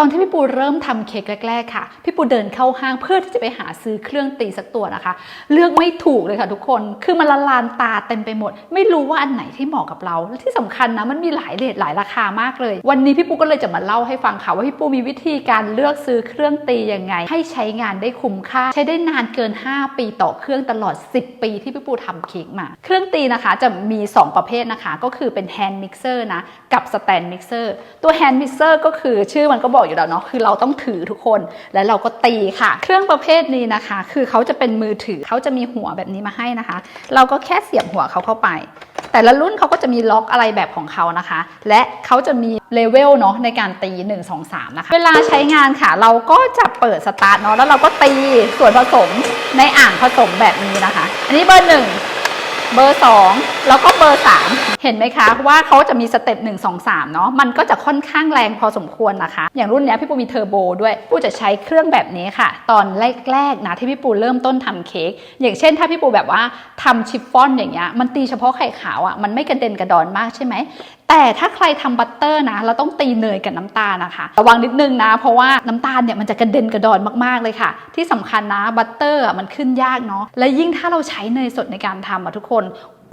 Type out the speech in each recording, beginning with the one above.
ตอนที่พี่ปูเริ่มทำเค้กแรก ๆ ค่ะ พี่ปูเดินเข้าห้างเพื่อที่จะไปหาซื้อเครื่องตีสักตัวนะคะ เลือกไม่ถูกเลยค่ะทุกคน คือมันละลานตาเต็มไปหมด ไม่รู้ว่าอันไหนที่เหมาะกับเรา และที่สำคัญนะมันมีหลายเรทหลายราคามากเลย วันนี้พี่ปูก็เลยจะมาเล่าให้ฟังค่ะว่าพี่ปูมีวิธีการเลือกซื้อเครื่องตียังไง ให้ใช้งานได้คุ้มค่า ใช้ได้นานเกิน 5 ปีต่อเครื่องตลอด 10 ปีที่พี่ปูทำเค้กมา เครื่องตีนะคะจะมี 2 ประเภทนะคะ ก็คือเป็นแฮนด์มิกเซอร์นะกับสแตนมิกเซอร์ตัวแฮนด์มิกเซอร์ก็คือชื่อมันก็บอกอยู่แล้วเนาะคือเราต้องถือทุกคนแล้วเราก็ตีค่ะ เครื่องประเภทนี้นะคะ คือเขาจะเป็นมือถือเขาจะมีหัวแบบนี้มาให้นะคะ เราก็แค่เสียบหัวเขาเข้าไป แต่ละรุ่นเขาก็จะมีล็อกอะไรแบบของเขานะคะ และเขาจะมีเลเวลเนาะในการตี 1 2 3 นะคะเวลาใช้งานค่ะ เราก็จะเปิดสตาร์ทเนาะแล้วเราก็ตีส่วนผสมในอ่างผสมแบบนี้นะคะ อันนี้เบอร์หนึ่งเบอร์2 แล้วก็เบอร์ 3 เห็นไหมคะว่าเขาจะมีสเต็ป1 2 3 เนาะมันก็จะค่อนข้างแรงพอสมควรนะคะ อย่างรุ่นนี้พี่ปูมีเทอร์โบด้วยปูจะใช้เครื่องแบบนี้ค่ะ ตอนแรกๆนะที่พี่ปูเริ่มต้นทำเค้กอย่างเช่น ถ้าพี่ปูแบบว่าทำชิฟฟ่อนอย่างเงี้ยมันตีเฉพาะไข่ขาวอะ่ะมันไม่กระเด็นกระดอนมากใช่ไหมแต่ถ้าใครทำบัตเตอร์นะ เราต้องตีเนยกับน้ำตาลนะคะ ระวังนิดนึงนะ เพราะว่าน้ำตาลเนี่ยมันจะกระเด็นกระดอนมากๆเลยค่ะ ที่สำคัญนะบัตเตอร์อะมันขึ้นยากเนาะและยิ่งถ้าเราใช้เนยสดในการทำอะทุกคน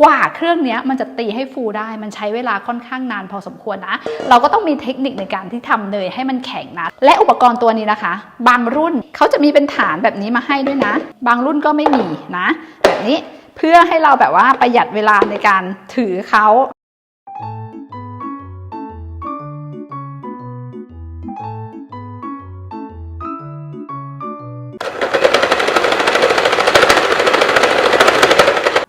กว่าเครื่องนี้มันจะตีให้ฟูได้ มันใช้เวลาค่อนข้างนานพอสมควรนะ เราก็ต้องมีเทคนิคในการที่ทำเนยให้มันแข็งนะ และอุปกรณ์ตัวนี้นะคะ บางรุ่นเขาจะมีเป็นฐานแบบนี้มาให้ด้วยนะ บางรุ่นก็ไม่มีนะ แบบนี้เพื่อให้เราแบบว่าประหยัดเวลาในการถือเขา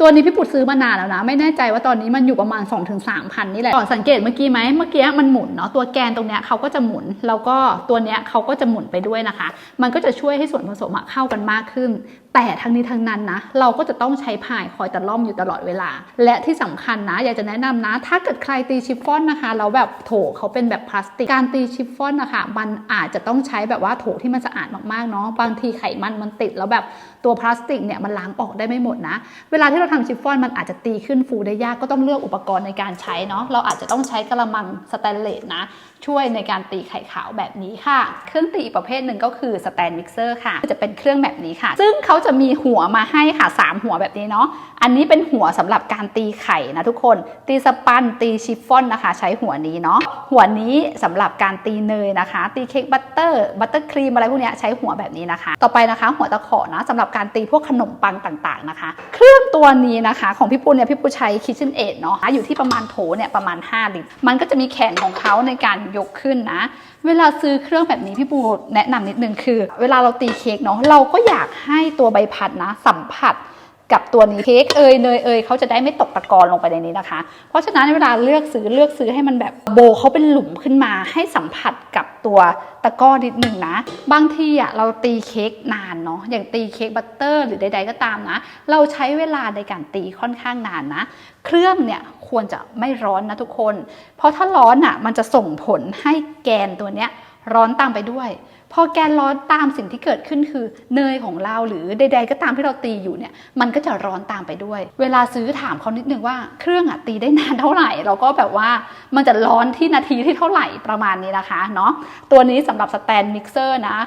ตัวนี้พี่ปุดซื้อมานานแล้วนะ ไม่แน่ใจว่าตอนนี้มันอยู่ประมาณ 2-3ถึงสามพันนี่แหละก่อนสังเกตเมื่อกี้ไหมเมื่อกี้มันหมุนเนาะตัวแกนตรงเนี้ยเขาก็จะหมุน แล้วก็ตัวเนี้ยเขาก็จะหมุนไปด้วยนะคะ มันก็จะช่วยให้ส่วนผสมเข้ากันมากขึ้น แต่ทั้งนี้ทั้งนั้นนะ เราก็จะต้องใช้พายคอยตะล่อมอยู่ตลอดเวลา และที่สำคัญนะ อยากจะแนะนำนะ ถ้าเกิดใครตีชิฟฟ่อนนะคะแล้วแบบโถเขาเป็นแบบพลาสติก การตีชิฟฟ่อนนะคะมันอาจจะต้องใช้แบบว่าโถที่มันสะอาดมากๆเนาะบางทีไขมันมันติดแล้วแบบตัวพลาสติกเนี่ยมันล้างออกได้ไม่หมดนะ เวลาที่เราทำชิฟฟ่อนมันอาจจะตีขึ้นฟูได้ยากก็ต้องเลือกอุปกรณ์ในการใช้เนาะเราอาจจะต้องใช้กระมังสแตนเลสนะ ช่วยในการตีไข่ขาวแบบนี้ค่ะ เครื่องตีอีกประเภทหนึ่งก็คือสแตนมิกเซอร์ค่ะจะเป็นเครื่องแบบนี้ค่ะ ซึ่งเขาจะมีหัวมาให้ค่ะสามหัวแบบนี้เนาะ อันนี้เป็นหัวสำหรับการตีไข่นะทุกคน ตีสปันตีชิฟฟ่อนนะคะ ใช้หัวนี้เนาะหัวนี้สำหรับการตีเนยนะคะ ตีเค้กบัตเตอร์บัตเตอร์ครีมอะไรพวกนี้ใช้หัวแบบนี้นะคะ ต่อไปนะคะ หัวตะขอนะสำหรับการตีพวกขนมปังต่างๆนะคะ เครื่องตัวนี้นะคะ ของพี่ปูเนี่ยพี่ปูใช้ Kitchen Aid เนาะอยู่ที่ประมาณโถเนี่ยประมาณ 5 ลิตร มันก็จะมีแขนของเขาในการยกขึ้นนะ เวลาซื้อเครื่องแบบนี้พี่ปูแนะนำนิดนึงคือ เวลาเราตีเค้กเนาะเราก็อยากให้ตัวใบพัดนะ สัมผัส กับตัวนี้เค้กเอยเนยเอยเขาจะได้ไม่ตกตะกอนลงไปในนี้นะคะ เพราะฉะนั้นเวลาเลือกซื้อเลือกซื้อให้มันแบบโบเขาเป็นหลุมขึ้นมา ให้สัมผัสกับตัวตะก้อนิดหนึ่งนะ บางทีอะเราตีเค้กนานเนาะอย่างตีเค้กบัตเตอร์ หรือใด ๆก็ตามนะ เราใช้เวลาในการตีค่อนข้างนานนะ เครื่องเนี่ยควรจะไม่ร้อนนะทุกคน เพราะถ้าร้อนอะมันจะส่งผลให้แกนตัวเนี้ยร้อนตามไปด้วย พอแกนร้อนตามสิ่งที่เกิดขึ้นคือเนยของเราหรือใด ๆ ก็ตามที่เราตีอยู่เนี่ยมันก็จะร้อนตามไปด้วย เวลาซื้อถามเขานิดนึงว่าเครื่องอะตีได้นานเท่าไหร่ เราก็แบบว่ามันจะร้อนที่นาทีที่เท่าไหร่ประมาณนี้นะคะเนาะตัวนี้สำหรับสแตนมิกเซอร์นะ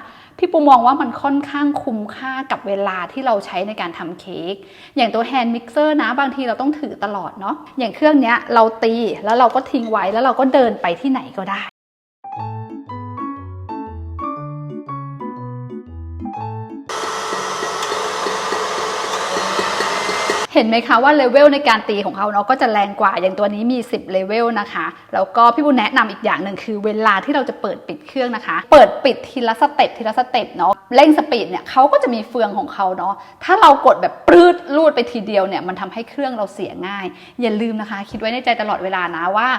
พี่ปูมองว่ามันค่อนข้างคุ้มค่ากับเวลาที่เราใช้ในการทำเค้ก อย่างตัวแฮนด์มิกเซอร์นะบางทีเราต้องถือตลอดเนาะ อย่างเครื่องเนี้ยเราตีแล้วเราก็ทิ้งไว้แล้วเราก็เดินไปที่ไหนก็ได้ ห็นไหมคะว่าเลเวลในการตีของเขาเนาะก็จะแรงกว่าอย่างตัวนี้มี 10เลเวลนะคะแล้วก็พี่บุญแนะนำอีกอย่างหนึ่งคือเวลาที่เราจะเปิดปิดเครื่องนะคะ เปิดปิดทีละสเต็ปทีละสเต็ปเนาะเร่งสปีดเนี่ยเขาก็จะมีเฟืองของเขาเนาะถ้าเรากดแบบปลื้ดลูดไปทีเดียวเนี่ยมันทำให้เครื่องเราเสียง่าย อย่าลืมนะคะ คิดไว้ในใจตลอดเวลานะว่า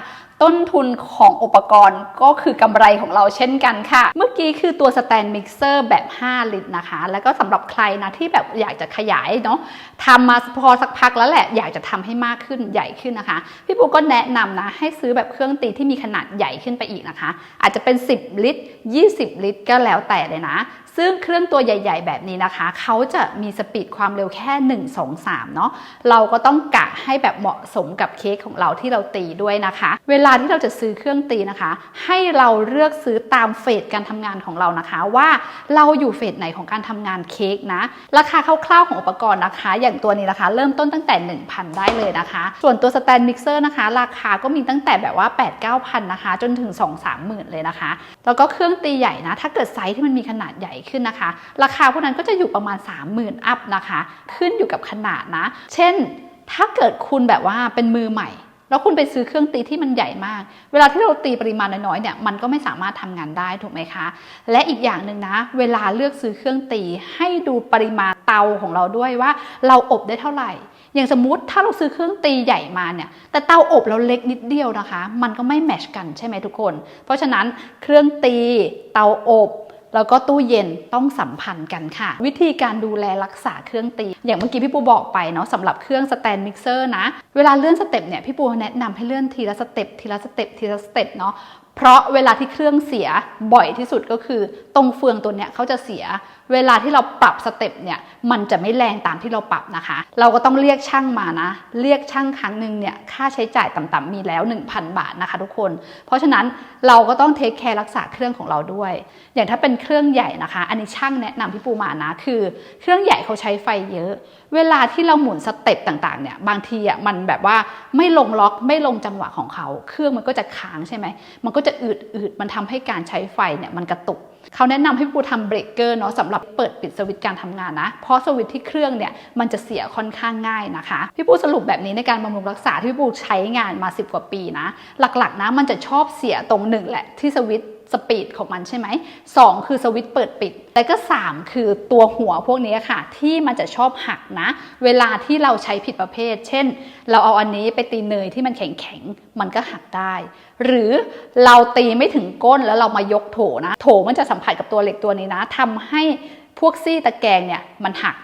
ต้นทุนของอุปกรณ์ก็คือกำไรของเราเช่นกันค่ะ เมื่อกี้คือตัวสแตนมิกเซอร์แบบ 5 ลิตรนะคะ แล้วก็สำหรับใครนะที่แบบอยากจะขยายเนาะทำมาพอสักพักแล้วแหละ อยากจะทำให้มากขึ้นใหญ่ขึ้นนะคะ พี่ปูก็แนะนำนะ ให้ซื้อแบบเครื่องตีที่มีขนาดใหญ่ขึ้นไปอีกนะคะ อาจจะเป็น 10 ลิตร 20 ลิตร ก็แล้วแต่เลยนะ ซึ่งเครื่องตัวใหญ่ ๆ แบบนี้นะคะ เขาจะมีสปีดความเร็วแค่ 1 2 3 เนาะเราก็ต้องกะให้แบบเหมาะสมกับเค้กของเราที่เราตีด้วยนะคะ เวลาาที่เราจะซื้อเครื่องตีนะคะ ให้เราเลือกซื้อตามเฟสการทำงานของเรานะคะ ว่าเราอยู่เฟสไหนของการทำงานเค้กนะราคาคร่าวๆของอุปกรณ์นะคะ อย่างตัวนี้นะคะ เริ่มต้นตั้งแต่ 1,000 ได้เลยนะคะ ส่วนตัวสแตนมิกเซอร์นะคะ ราคาก็มีตั้งแต่แบบว่า 8-9,000นะคะ จนถึง 2-3หมื่นเลยนะคะ แล้วก็เครื่องตีใหญ่นะ ถ้าเกิดไซส์ที่มันมีขนาดใหญ่ขึ้นนะคะ ราคาพวกนั้นก็จะอยู่ประมาณ 30,000 อัพนะคะ ขึ้นอยู่กับขนาดนะ เช่น ถ้าเกิดคุณแบบว่าเป็นมือใหม่ แล้วคุณไปซื้อเครื่องตีที่มันใหญ่มาก เวลาที่เราตีปริมาณน้อยๆเนี่ยมันก็ไม่สามารถทำงานได้ถูกไหมคะ และอีกอย่างหนึ่งนะ เวลาเลือกซื้อเครื่องตีให้ดูปริมาณเตาของเราด้วยว่า เราอบได้เท่าไหร่ อย่างสมมติถ้าเราซื้อเครื่องตีใหญ่มาเนี่ยแต่เตาอบเราเล็กนิดเดียวนะคะ มันก็ไม่แมชกันใช่ไหมทุกคน เพราะฉะนั้นเครื่องตีเตาอบ แล้วก็ตู้เย็นต้องสัมพันธ์กันค่ะ วิธีการดูแลรักษาเครื่องตี อย่างเมื่อกี้พี่ปูบอกไปเนาะสำหรับเครื่องสแตนมิกเซอร์นะ เวลาเลื่อนสเต็ปเนี่ยพี่ปูแนะนำให้เลื่อนทีละสเต็ปทีละสเต็ปทีละสเต็ปเนาะเพราะเวลาที่เครื่องเสียบ่อยที่สุดก็คือ ตรงเฟืองตัวเนี้ยเขาจะเสีย เวลาที่เราปรับสเต็ปเนี่ยมันจะไม่แรงตามที่เราปรับนะคะ เราก็ต้องเรียกช่างมานะ เรียกช่างครั้งหนึ่งเนี่ยค่าใช้จ่ายต่ำๆมีแล้ว 1,000 บาทนะคะทุกคน เพราะฉะนั้นเราก็ต้องเทคแคร์รักษาเครื่องของเราด้วย อย่างถ้าเป็นเครื่องใหญ่นะคะ อันนี้ช่างแนะนำพี่ปูมานะคือ เครื่องใหญ่เขาใช้ไฟเยอะ เวลาที่เราหมุนสเต็ปต่างๆเนี่ยบางทีอะมันแบบว่าไม่ลงล็อกไม่ลงจังหวะของเขา เครื่องมันก็จะค้างใช่ไหมมันก็จะอืดอืดมันทำให้การใช้ไฟเนี่ยมันกระตุก เขาแนะนำให้พี่ปูทำเบรกเกอร์เนาะสำหรับเปิดปิดสวิตช์การทำงานนะ เพราะสวิตช์ที่เครื่องเนี่ยมันจะเสียค่อนข้างง่ายนะคะ พี่ปูสรุปแบบนี้ในการบำรุงรักษาที่พี่ปูใช้งานมา 10 กว่าปีนะ หลักๆนะมันจะชอบเสียตรงหนึ่งแหละที่สวิตช์ สปีดของมันใช่ไหมสองคือสวิตช์เปิดปิด แล้วก็ 3 คือตัวหัวพวกนี้ค่ะ ที่มันจะชอบหักนะ เวลาที่เราใช้ผิดประเภท เช่น เราเอาอันนี้ไปตีเนยที่มันแข็งๆ มันก็หักได้ หรือเราตีไม่ถึงก้นแล้วเรามายกโถนะ โถมันจะสัมผัสกับตัวเหล็กตัวนี้นะทำให้พวกซี่ตะแกรงเนี่ยมันหัก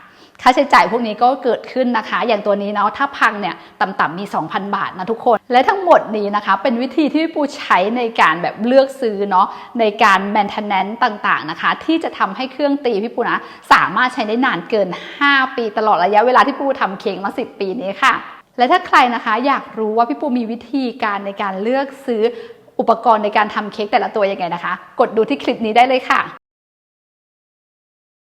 ค่าใช้จ่ายพวกนี้ก็เกิดขึ้นนะคะ อย่างตัวนี้เนาะถ้าพังเนี่ยต่ำๆมี 2,000 บาทนะทุกคน และทั้งหมดนี้นะคะ เป็นวิธีที่พี่ปูใช้ในการแบบเลือกซื้อเนาะในการ maintenance ต่างๆนะคะ ที่จะทำให้เครื่องตีพี่ปูนะ สามารถใช้ได้นานเกิน 5 ปีตลอดระยะเวลาที่พี่ปูทำเค้กมา 10 ปีนี้ค่ะ และถ้าใครนะคะอยากรู้ว่าพี่ปูมีวิธีการในการเลือกซื้ออุปกรณ์ในการทำเค้กแต่ละตัวยังไงนะคะ กดดูที่คลิปนี้ได้เลยค่ะ